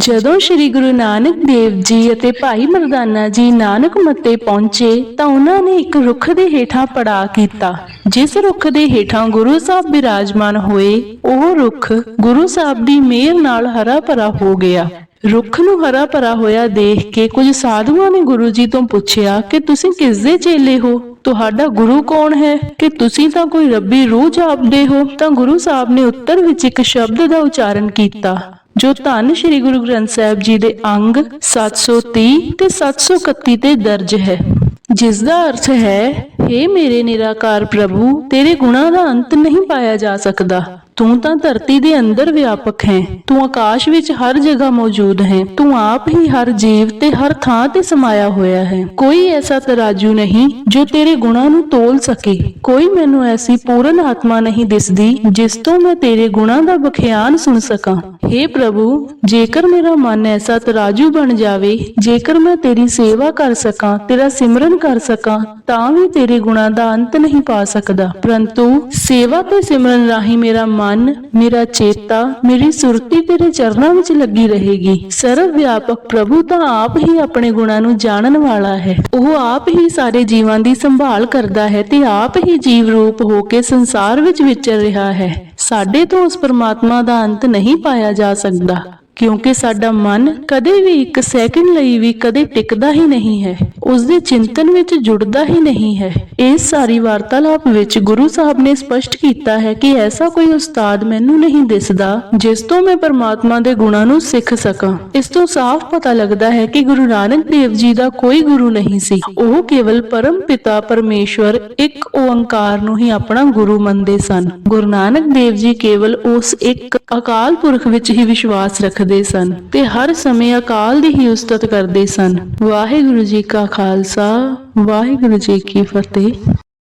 ਜਦੋਂ ਸ੍ਰੀ ਗੁਰੂ ਨਾਨਕ ਦੇਵ ਜੀ ਅਤੇ ਭਾਈ ਮਰਦਾਨਾ ਜੀ ਨਾਨਕ ਮੱਤੇ ਪਹੁੰਚੇ ਤਾਂ ਉਹਨਾਂ ਨੇ ਇੱਕ ਰੁੱਖ ਦੇ ਹੇਠਾਂ ਪੜਾ ਕੀਤਾ, ਜਿਸ ਰੁੱਖ ਦੇ ਹੇਠਾਂ ਗੁਰੂ ਸਾਹਿਬ ਬਿਰਾਜਮਾਨ ਹੋਏ, ਉਹ ਰੁੱਖ ਗੁਰੂ ਸਾਹਿਬ ਦੀ ਮਿਹਰ ਨਾਲ ਹਰਾ ਭਰਾ ਹੋ ਗਿਆ। ਰੁੱਖ ਨੂੰ ਹਰਾ ਭਰਾ ਹੋਇਆ ਦੇਖ ਕੇ ਕੁਝ ਸਾਧੂਆਂ ਨੇ ਗੁਰੂ ਜੀ ਤੋਂ ਪੁੱਛਿਆ ਕਿ ਤੁਸੀਂ ਕਿਸ ਦੇ ਚੇਲੇ ਹੋ? ਤੁਹਾਡਾ ਗੁਰੂ ਕੌਣ ਹੈ? ਕਿ ਤੁਸੀਂ ਤਾਂ ਕੋਈ ਰੱਬੀ ਰੂਹ ਜਾਪਦੇ ਹੋ? ਤਾਂ ਗੁਰੂ ਸਾਹਿਬ ਨੇ ਉੱਤਰ ਵਿੱਚ ਇੱਕ ਸ਼ਬਦ ਦਾ ਉਚਾਰਨ ਕੀਤਾ। ਜੋ ਧੰਨ ਸ਼੍ਰੀ ਗੁਰੂ ਗ੍ਰੰਥ ਸਾਹਿਬ ਜੀ ਦੇ ਅੰਗ 730 ਤੇ 731 ਤੇ ਦਰਜ ਹੈ। ਜਿਸ ਦਾ ਅਰਥ ਹੈ हे ਮੇਰੇ ਨਿਰਾਕਾਰ ਪ੍ਰਭੂ, ਤੇਰੇ ਗੁਣਾਂ ਦਾ ਅੰਤ ਨਹੀਂ ਪਾਇਆ ਜਾ ਸਕਦਾ। ਤੂੰ ਤਾਂ ਧਰਤੀ ਦੇ ਅੰਦਰ ਵਿਆਪਕ ਹੈ। ਤੂੰ ਆਕਾਸ਼ ਵਿੱਚ ਹਰ ਜਗ੍ਹਾ ਮੌਜੂਦ ਹੈ। ਤੂੰ ਆਪ ਹੀ ਹਰ ਜੀਵ ਤੇ ਹਰ ਥਾਂ ਤੇ ਸਮਾਇਆ ਹੋਇਆ ਹੈ। ਕੋਈ ਐਸਾ ਤਰਾਜੂ ਨਹੀਂ ਜੋ ਤੇਰੇ ਗੁਣਾਂ ਨੂੰ ਤੋਲ ਸਕੇ। ਕੋਈ ਮੈਨੂੰ ਐਸੀ ਪੂਰਨ ਆਤਮਾ ਨਹੀਂ ਦਿਸਦੀ ਜਿਸ ਤੋਂ ਮੈਂ ਤੇਰੇ ਗੁਣਾਂ ਦਾ ਬਖਿਆਨ ਸੁਣ ਸਕਾਂ। हे ਪ੍ਰਭੂ, ਜੇਕਰ ਮੇਰਾ ਮਨ ਐਸਾ ਤਰਾਜੂ ਬਣ ਜਾਵੇ, ਜੇਕਰ ਮੈਂ ਤੇਰੀ ਸੇਵਾ ਕਰ ਸਕਾਂ, ਤੇਰਾ ਸਿਮਰਨ ਕਰ ਸਕਾਂ, ਤਾਂ ਵੀ ਤੇਰੇ ਗੁਣਾਂ ਦਾ ਅੰਤ ਨਹੀਂ ਪਾ ਸਕਦਾ। ਪਰੰਤੂ ਸੇਵਾ ਤੇ ਸਿਮਰਨ ਰਾਹੀਂ ਮੇਰਾ ਮਨ ਮੇਰਾ ਚੇਤਾ, ਮੇਰੀ ਸੁਰਤੀ ਤੇਰੇ ਚਰਨਾਂ ਵਿੱਚ ਲੱਗੀ ਰਹੇਗੀ। ਸਰਵ ਵਿਆਪਕ ਪ੍ਰਭੂ ਤਾਂ ਆਪ ਹੀ ਆਪਣੇ ਗੁਣਾਂ ਨੂੰ ਜਾਣਨ ਵਾਲਾ ਹੈ। ਉਹ ਆਪ ਹੀ ਸਾਰੇ ਜੀਵਾਂ ਦੀ ਸੰਭਾਲ ਕਰਦਾ ਹੈ ਤੇ ਆਪ ਹੀ ਜੀਵ ਰੂਪ ਹੋ ਕੇ ਸੰਸਾਰ ਵਿੱਚ ਵਿਚਰ ਰਿਹਾ ਹੈ। ਸਾਡੇ ਤੋਂ ਉਸ ਪਰਮਾਤਮਾ ਦਾ ਅੰਤ ਨਹੀਂ ਪਾਇਆ ਜਾ ਸਕਦਾ। ਕਿਉਂਕਿ ਸਾਡਾ ਮਨ ਕਦੇ ਵੀ ਇੱਕ ਸੈਕਿੰਡ ਲਈ ਵੀ ਕਦੇ ਟਿਕਦਾ ਹੀ ਨਹੀਂ ਹੈ। ਉਸ ਦੇ ਚਿੰਤਨ ਵਿੱਚ ਜੁੜਦਾ ਹੀ ਨਹੀਂ ਹੈ। ਇਸ ਸਾਰੀ ਵਾਰਤਾਲਾਪ ਵਿੱਚ ਗੁਰੂ ਸਾਹਿਬ ਨੇ ਸਪਸ਼ਟ ਕੀਤਾ ਹੈ ਕਿ ਐਸਾ ਕੋਈ ਉਸਤਾਦ ਮੈਨੂੰ ਨਹੀਂ ਦਿਸਦਾ, ਜਿਸ ਤੋਂ ਮੈਂ ਪਰਮਾਤਮਾ ਦੇ ਗੁਣਾਂ ਨੂੰ ਸਿੱਖ ਸਕਾਂ। ਇਸ ਤੋਂ ਸਾਫ਼ ਪਤਾ ਲੱਗਦਾ ਹੈ ਕਿ ਗੁਰੂ ਨਾਨਕ ਦੇਵ ਜੀ ਦਾ ਕੋਈ ਗੁਰੂ ਨਹੀਂ ਸੀ। ਉਹ ਕੇਵਲ ਪਰਮ ਪਿਤਾ ਪਰਮੇਸ਼ਵਰ ਇੱਕ ਓੰਕਾਰ ਨੂੰ ਹੀ ਆਪਣਾ ਗੁਰੂ ਮੰਨਦੇ ਸਨ। ਗੁਰੂ ਨਾਨਕ ਦੇਵ ਜੀ ਕੇਵਲ ਉਸ ਇੱਕ ਅਕਾਲ ਪੁਰਖ ਵਿੱਚ ਹੀ ਵਿਸ਼ਵਾਸ ਰੱਖਦੇ ਸਨ ਤੇ ਹਰ ਸਮੇਂ ਅਕਾਲ ਦੀ ਹੀ ਉਸਤਤ ਕਰਦੇ ਸਨ। ਵਾਹਿਗੁਰੂ ਜੀ ਕਾ ਖਾਲਸਾ, ਵਾਹਿਗੁਰੂ ਜੀ ਕੀ ਫਤਿਹ।